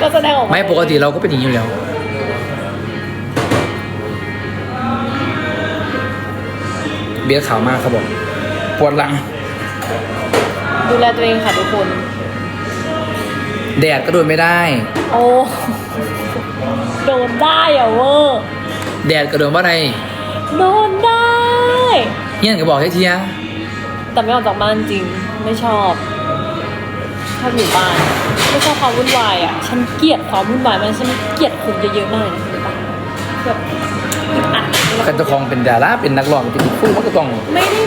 ก็แสดงออกาไม่ปกติเราก็เป็นอย่างนี้อยู่แล้ว เบียร์ขาวมากเขาบอกปวดหลัง ดูแลตัวเองค่ะทุกคน แดดก็โดนไม่ได้ โอ้ โดนได้อะเวอร์แดดก็โดนว่าไรโดนได้ เงี้ยก็บอกให้เทีย แต่ไม่ออกจากบ้านจริง ไม่ชอบ ชอบอยู่บ้านไม่ชอบความวุ่นวายอะฉันเกลียดความวุ่นวายมันฉันเกลียดคนเยอะๆมากเลยนะรู้ปะแบบอึดอัดกันเจ้าของเป็นดาราเป็นนักร้องจะมีคู่มันก็ต้องไม่ได้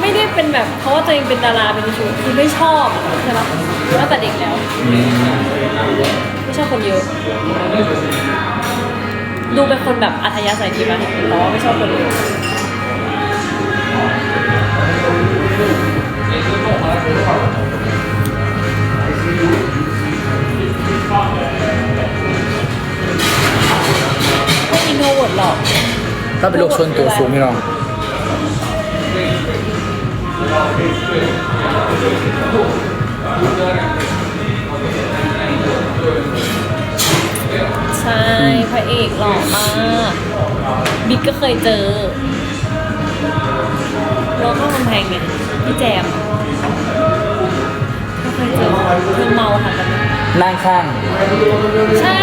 ไม่ได้เป็นแบบเพราะว่าตัวเองเป็นดาราเป็นชูคือไม่ชอบใช่ปะตั้งแต่เด็กแล้วอืมไม่ชอบคนเยอะ ดูเป็นคนแบบอัธยาศัยดีไหมแต่ว่าไม่ชอบคนเยอะ ไม่อินโทรเวิร์ดหรอกถ้าเป็นโรคชวนตัวสูงพี่น้องใช่พระเอกหล่อมากบิ๊กก็เคยเจอเราเข้ากำแพงเนี่ยพี่แจมก็ นนั่งข้าง ใช่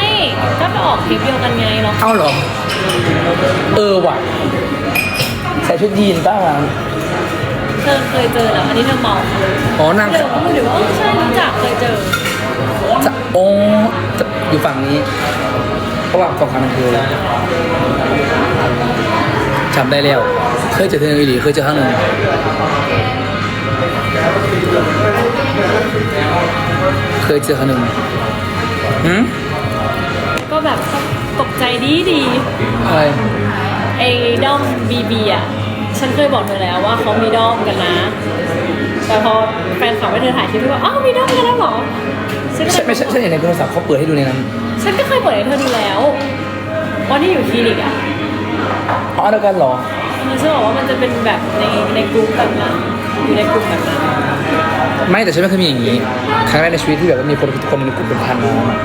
ก็ไปออกคลิปเดียวกันไงเนาะเอ้าเหรอ เออว่ะ ใส่ชุดยีนป้าวะเธอเคยเจอแล้วอันนี้เธอเมาค่ะอ๋อนั่งเดี๋ยวก็พูดถึงว่าเออใช่รู้จักเคยเจอ จะโอ้จะอยู่ฝั่งนี้เพราะว่าฝั่งขามันคือจำได้แล้ว เคยเจอเธออีหลีเคยเจอครั้งหนึ่ง เคยเจอครั้งหนึ่งหืมก็แบบตกใจดีดีอะไรไอ้ด้อมบีบีอะ ฉันเคยบอกเธอแล้วว่าเขามีด้อมกันนะ แต่พอแฟนคลับให้เธอถ่ายคลิปด้วยว่าอ้าวมีด้อมกันแล้วเหรอฉันก็ใช่เลยไม่ใช่ใช่ในโทรศัพท์เขาเปิดให้ดูในนั้นฉันก็เคยเปิดให้เธอดูแล้ววันที่อยู่คลินิกอะอ๋อเดียวกันเหรอมันฉันบอกว่ามันจะเป็นแบบในในกลุ่มแบบนั้นอยู่ในกลุ่มแบบนั้น ไม่แต่ฉันไม่เคยมีอย่างนี้ ครั้งแรกในชีวิตที่แบบว่ามีคนคนในกลุ่มเป็นพันนะ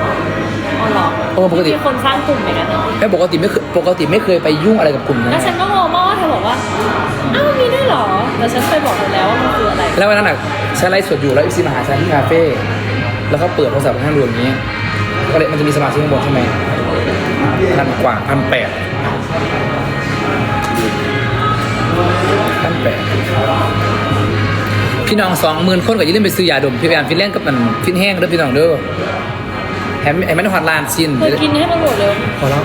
อ๋อเหรอเออปกติ มีคนสร้างกลุ่มเหมือนกันเนาะแม่ปกติไม่เคยปกติไม่เคยไปยุ่งอะไรกับกลุ่มนั้นแล้วฉันก็งงมากว่าเธอบอกว่า อ้าวมีด้วยเหรอแต่ฉันเคยบอกเธอแล้วว่ามันคืออะไร แล้ววันนั้นอะฉันไลฟ์สดอยู่แล้วอีซีมาหาฉันที่คาเฟ่แล้วเขาเปิดโทรศัพท์ให้ดูอย่างนี้ก็เลยมันจะมีสมาชิกข้างบนใช่ไหมพันกว่าพันแปดพันแปด พี่น้องสองหมื่นคนก็อย่าลืมไปซื้อยาดมพี่พยายามฟินแรงกับมันฟินแห้งเด้อพี่น้องเด้อแถมไอ้มันหอดลานซินเธอกินให้มันหมดเลยพอแล้ว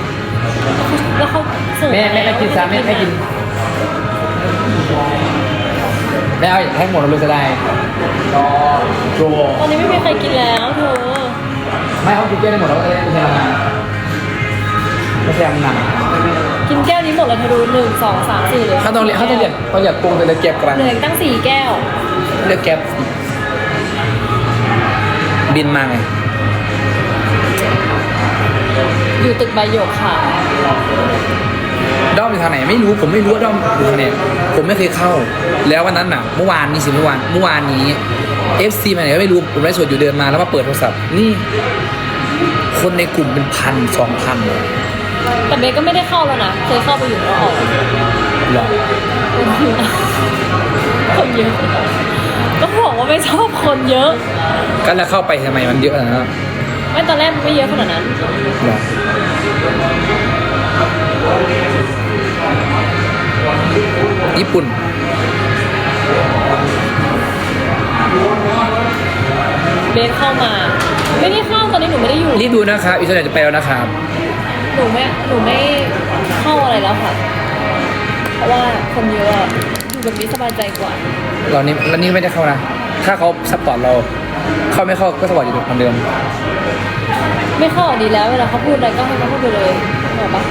แล้วเขาส่งแม่แม่แม่กินซะแม่แม่กินแม่เอาให้หมดเลยจะได้โจตอนนี้ไม่มีใครกินแล้วเธอไม่เขากินแก้ได้หมดแล้วไม่ใช่ทำงานไม่ใช่ทำงานกินแก้วนี้หมดแล้วเธอดูหนึ่งสองสามสี่เลยเขาต้องเรียกเขาต้องเรียกเขาอยากปรุงแต่เรียกแก็บกลางเหลืออีกตั้งสี่แก้ว เรียกแก็บบินมาไง อยู่ตึกใบหยกค่ะ ด้อมอยู่ทางไหนไม่รู้ผมไม่รู้ว่าด้อมอยู่ทางไหนผมไม่เคยเข้า แล้ววันนั้นน่ะ เมื่อวานนี้สิเมื่อวานเมื่อวานนี้ FC มาไหนก็ไม่รู้ผมไลฟ์สดอยู่เดินมาแล้วมาเปิดโทรศัพท์นี่ คนในกลุ่มเป็นพันสองพันเลยแต่เบสก็ไม่ได้เข้าแล้วนะ เคยเข้าไปอยู่แล้วออกเหรอคนเยอะ ก็บอกว่าไม่ชอบคนเยอะ ก็แล้วเข้าไปทำไมมันเยอะนะไม่ตอนแรกไม่เยอะขนาดนั้นเหรอญี่ปุ่น เบสเข้ามา ไม่ได้เข้าตอนนี้หนูไม่ได้อยู่ รีบดูนะครับอิสราเอลจะไปแล้วนะครับ หนูไม่หนูไม่เข้าอะไรแล้วค่ะ เพราะว่าคนเยอะอะอยู่ แบบนี้สบายใจกว่า เรานี่แล้วนี่ไม่ได้เข้านะ ถ้าเขาซัพพอร์ตเรา เข้าไม่เข้าก็สปอร์ตอยู่เหมือนเดิม ไม่เข้าอะดีแล้วเวลาเขาพูดอะไรก็ให้เขาพูดไปเลยบอกปะ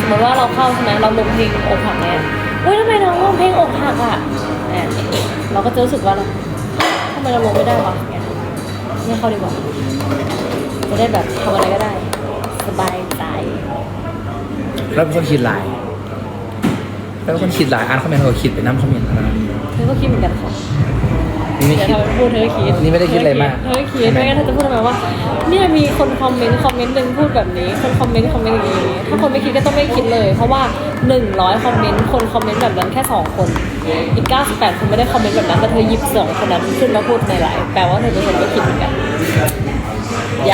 สมมติว่าเราเข้าใช่ไหมเราลงเพลงอกหักเนี่ยเฮ้ยทำไมน้องลงเพลงอกหักอะแอบเราก็จะรู้สึกว่าเราทำไมเราลงไม่ได้วะเนี่ยไม่เข้าดีกว่าจะได้แบบทำอะไรก็ได้ สบายใจ แล้วเป็นคนคิดหลายแล้วคนคิดหลายอันเขาไม่เขาก็คิดไปน้ำเขาเมียนนะเธอก็คิดเหมือนกันค่ะนี่ไม่เดี๋ยวคิดเธอพูดเธอก็คิดนี่ไม่ได้คิดอะไรมากเธอก็คิดไม่งั้นเธอจะพูดทำไมว่า เนี่ยมีคนคอมเมนต์คอมเมนต์หนึ่งพูดแบบนี้ คนคอมเมนต์คอมเมนต์อย่างนี้ ถ้าคนไม่คิดก็ต้องไม่คิดเลย เพราะว่า100คอมเมนต์คนคอมเมนต์แบบนั้นแค่2คน อีก98คนไม่ได้คอมเมนต์แบบนั้นแต่เธอหยิบสองคนนั้นขึ้นมาพูดในไลฟ์แปลว่าเธอเป็นคนไม่คิดเหมือนกัน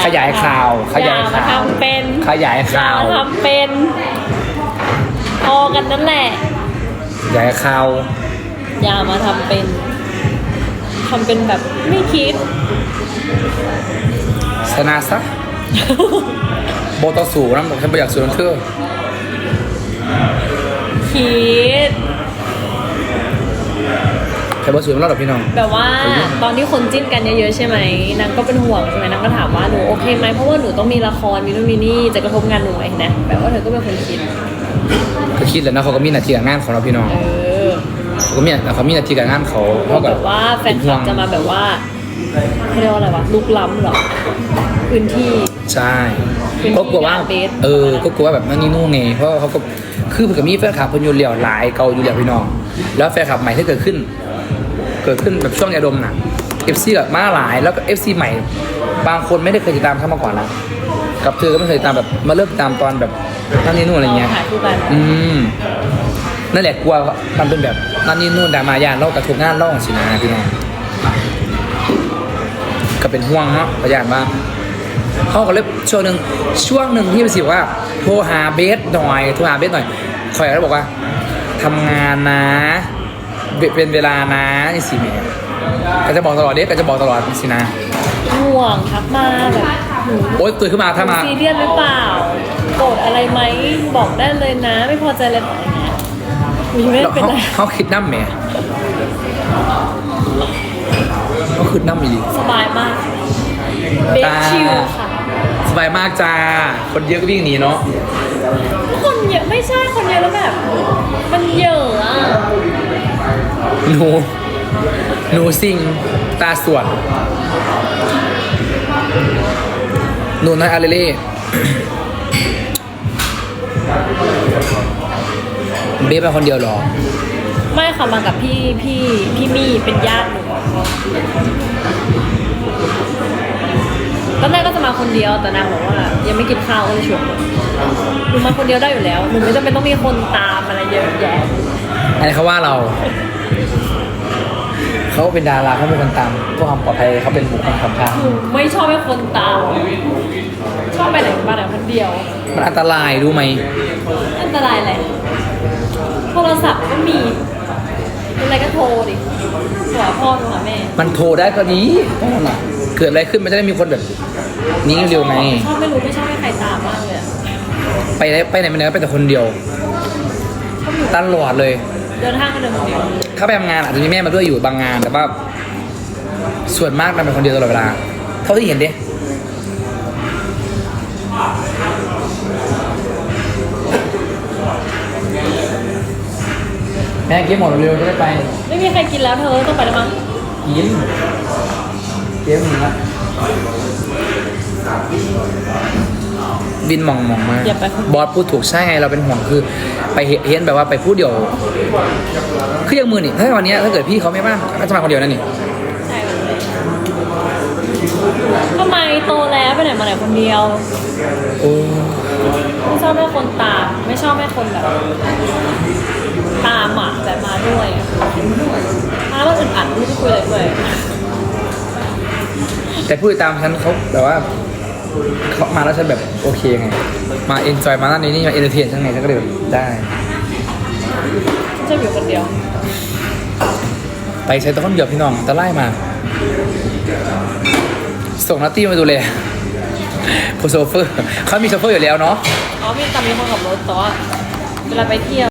ขยายข่าวขยายอมข่าวทำเป็นขยายข่าวอย่ทำเป็นพอกันนั่นแหละขยายข่าวอย่ามาทำเป็นทำเป็นแบบไม่คิดชนะซะโบต่อสูน้ำฉันไม่อยากสูนเธอคิด ใครบ่สูนเราหรอกพี่น้อง แบบว่าตอนที่คนจิ้นกันเยอะๆใช่ไหมนางก็เป็นห่วงใช่ไหมนางก็ถามว่าหนูโอเคไหมเพราะว่าหนูต้องมีละครมีนู่นมีนี่จะกระทบงานหนูไหมนะแบบว่าเธอก็เป็นคนคิดก็คิดแล้วนะเขาก็มีหน้าที่การงานของเราพี่น้องเออเขาก็มีเขามีหน้าที่การงานเขาเขาก็แบบว่าแฟนคลับจะมาแบบว่าเขาเรียกว่าอะไรวะลุกล้ำเหรอพื้นที่ ใช่เป็นก็กลัวว่าที่ base เออก็กลัวว่าแบบนั่นนี่นู่นไงเพราะว่าเขาก็คือเผื่อมีแฟนคลับเพิ่นอยู่เหลี่ยวหลายเก่าอยู่เหลี่ยวพี่น้อง แล้วแฟนคลับใหม่ที่เกิดขึ้นเกิดขึ้นแบบช่วงยาดมน่ะ FC แบบมาหลายแล้วก็ FC ใหม่ บางคนไม่ได้เคยติดตามเข้ามาก่อนนะกับเธอก็ไม่เคยติดตามแบบมาเริ่มติดตามตอนแบบนั่นนี่นู่นอะไรเงี้ยถ่ายคู่กันอืมนั่นแหละกลัวมันเป็นแบบนั่นนี่นู่นดรามายานเล่ากระทบงานเล่าของสินะพี่น้องก็เป็นห่วงเนาะพยานว่าเขาก็เลยช่วงหนึ่งช่วงหนึ่งที่ไปสิว่าโทรหาเบสหน่อยโทรหาเบสหน่อยคอยก็บอกว่าทำงานนะ เวเป็นเวลานะนี่สิแม่ก็จะบอกตลอดเด็กก็จะบอกตลอดสินะห่วงทักมาแบบหนูโอ๊ยตื่นขึ้นมาถ้ามา ซีเรียสหรือเปล่าโกรธอะไรไหมบอกได้เลยนะ ไม่พอใจอะไรแบบนี้มีไม่แล้วเป็นเขาไร เขาคิดน้ำแหม่เขาคิดน้ำอีกสบายมากเบสชิลค่ะ สบายมากจ้า คนเยอะก็วิ่งหนีเนาะ คนเยอะไม่ใช่คนเยอะแล้วแบบ มันเยอะอะ หนูหนูซิงตาสวดหนูน้อยอาเลเล่เบ๊ไปคนเดียวหรอ ไม่ค่ะมากับพี่พี่พี่มี่เป็นญาติหนูตอนแรกก็จะมาคนเดียวแต่นางบอกว่า ยังไม่กินข้าวก็เลยชวนหนูมาคนเดียวได้อยู่แล้วหนูไม่จำเป็นต้องมีคนตามอะไรเยอะแยะ อันนี้เขาว่าเรา เขาเป็นดาราเขาเป็นคนตามเพื่อความปลอดภัยเขาเป็นบุคคลสำคัญหนูไม่ชอบให้คนตาม ชอบไปไหนมาไหนคนเดียว มันอันตรายรู้ไหม อันตรายแหละโทรศัพท์ก็มีเป็นอะไรก็โทรดิหัวพ่อโทรหาแม่มันโทรได้ก็ดีนั่นน่ะเกิดอะไรขึ้นมันจะได้มีคนแบบนี้เร็วไง ชอบไม่รู้ไม่ชอบให้ใครตามมากเลยอะไปไหนไปไหนมาไหนก็ไปแต่คนเดียวชอบอยู่ตลอดเลย เดินห้างก็เดินคนเดียวถ้าไปทำงานอาจจะมีแม่มาด้วยอยู่บางงานแต่ว่า ส่วนมากมันเป็นคนเดียวตลอดเวลา เท่าที่เห็นดิแม่เก็บหมดเร็วจะได้ไปไม่มีใครกินแล้วเธอต้องไปแล้วมั้งกินเก็บหมดละ บินหมองมองๆมากอย่าไปคนบอสพูดถูกใช่ไงเราเป็นห่วงคือ ไปเห็นแบบว่าไปพูดเดียวคือยังมือนี่ถ้าวันเนี้ยถ้าเกิดพี่เขาไม่ว่างก็จะมาคนเดียวนั่นนี่ใช่เลยทำไมโตแล้วไปไหนมาไหนคนเดียว โอ้ไม่ชอบให้คนตาม ไม่ชอบให้คนแบบ ตามอะแต่มาด้วยอะมาแล้วมันอึดอัดไม่ได้คุยอะไรด้วยแต่พูดตามฉันเขาแบบว่า เขามาแล้วฉันแบบโอเคไง มาเอนจอยมานั่นนี่นี่มาเอนเตอร์เทนฉันไงฉันก็เลยแบบได้ชอบอยู่คนเดียว ไปใช้ตะก้อนเดียวพี่น้องตะไล่มา ส่งนัตตี้มาดูแลผู้โซเฟอร์เขามีโซเฟอร์อยู่แล้วเนาะ อ๋อมีตามมีคนขับรถแต่ว่าเวลาไปเที่ยว